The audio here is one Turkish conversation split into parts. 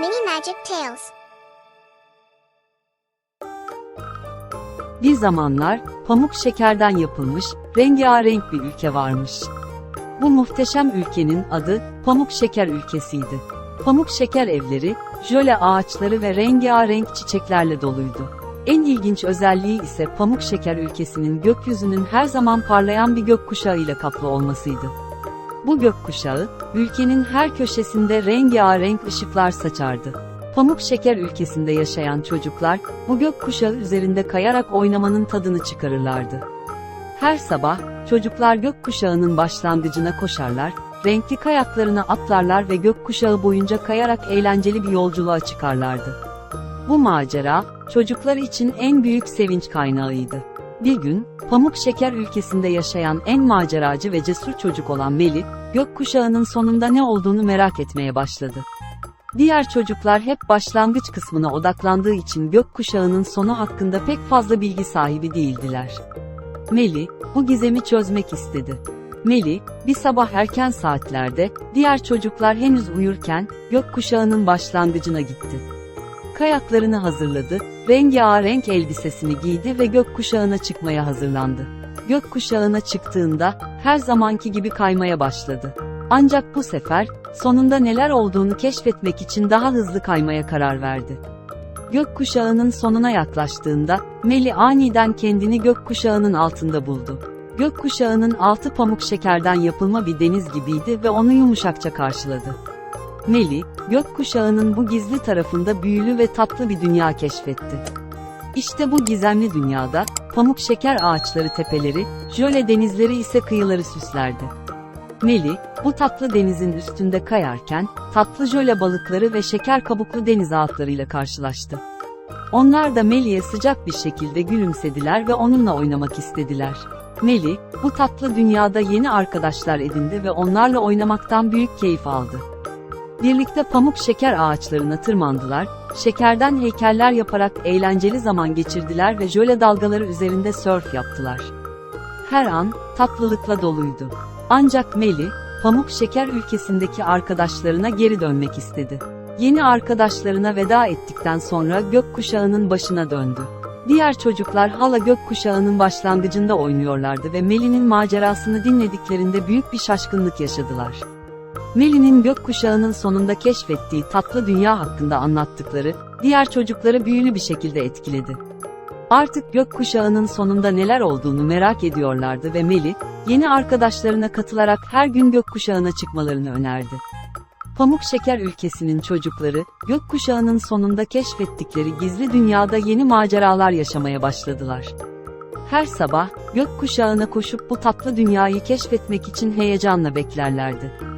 Mini Magic Tales. Bir zamanlar pamuk şekerden yapılmış rengarenk bir ülke varmış. Bu muhteşem ülkenin adı Pamuk Şeker ülkesiydi. Pamuk şeker evleri, jöle ağaçları ve rengarenk çiçeklerle doluydu. En ilginç özelliği ise Pamuk Şeker ülkesinin gökyüzünün her zaman parlayan bir gökkuşağı ile kaplı olmasıydı. Bu gökkuşağı, ülkenin her köşesinde rengarenk ışıklar saçardı. Pamuk Şeker ülkesinde yaşayan çocuklar, bu gökkuşağı üzerinde kayarak oynamanın tadını çıkarırlardı. Her sabah, çocuklar gökkuşağının başlangıcına koşarlar, renkli kayaklarına atlarlar ve gökkuşağı boyunca kayarak eğlenceli bir yolculuğa çıkarlardı. Bu macera, çocuklar için en büyük sevinç kaynağıydı. Bir gün, Pamuk Şeker ülkesinde yaşayan en maceracı ve cesur çocuk olan Meli, gökkuşağının sonunda ne olduğunu merak etmeye başladı. Diğer çocuklar hep başlangıç kısmına odaklandığı için gökkuşağının sonu hakkında pek fazla bilgi sahibi değildiler. Meli, bu gizemi çözmek istedi. Meli, bir sabah erken saatlerde, diğer çocuklar henüz uyurken, gökkuşağının başlangıcına gitti. Kayaklarını hazırladı, rengarenk elbisesini giydi ve gökkuşağına çıkmaya hazırlandı. Gökkuşağına çıktığında, her zamanki gibi kaymaya başladı. Ancak bu sefer, sonunda neler olduğunu keşfetmek için daha hızlı kaymaya karar verdi. Gökkuşağının sonuna yaklaştığında, Meli aniden kendini gökkuşağının altında buldu. Gökkuşağının altı pamuk şekerden yapılma bir deniz gibiydi ve onu yumuşakça karşıladı. Meli, gökkuşağının bu gizli tarafında büyülü ve tatlı bir dünya keşfetti. İşte bu gizemli dünyada, pamuk şeker ağaçları tepeleri, jöle denizleri ise kıyıları süslerdi. Meli, bu tatlı denizin üstünde kayarken, tatlı jöle balıkları ve şeker kabuklu deniz atlarıyla karşılaştı. Onlar da Meli'ye sıcak bir şekilde gülümsediler ve onunla oynamak istediler. Meli, bu tatlı dünyada yeni arkadaşlar edindi ve onlarla oynamaktan büyük keyif aldı. Birlikte pamuk şeker ağaçlarına tırmandılar, şekerden heykeller yaparak eğlenceli zaman geçirdiler ve jöle dalgaları üzerinde sörf yaptılar. Her an, tatlılıkla doluydu. Ancak Meli, pamuk şeker ülkesindeki arkadaşlarına geri dönmek istedi. Yeni arkadaşlarına veda ettikten sonra gökkuşağının başına döndü. Diğer çocuklar hala gökkuşağının başlangıcında oynuyorlardı ve Meli'nin macerasını dinlediklerinde büyük bir şaşkınlık yaşadılar. Meli'nin gökkuşağının sonunda keşfettiği tatlı dünya hakkında anlattıkları, diğer çocukları büyülü bir şekilde etkiledi. Artık gökkuşağının sonunda neler olduğunu merak ediyorlardı ve Meli, yeni arkadaşlarına katılarak her gün gökkuşağına çıkmalarını önerdi. Pamuk Şeker ülkesinin çocukları, gökkuşağının sonunda keşfettikleri gizli dünyada yeni maceralar yaşamaya başladılar. Her sabah, gökkuşağına koşup bu tatlı dünyayı keşfetmek için heyecanla beklerlerdi.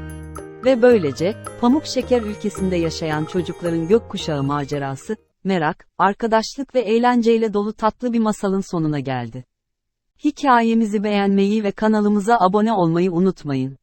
Ve böylece, Pamuk Şeker ülkesinde yaşayan çocukların gökkuşağı macerası, merak, arkadaşlık ve eğlenceyle dolu tatlı bir masalın sonuna geldi. Hikayemizi beğenmeyi ve kanalımıza abone olmayı unutmayın.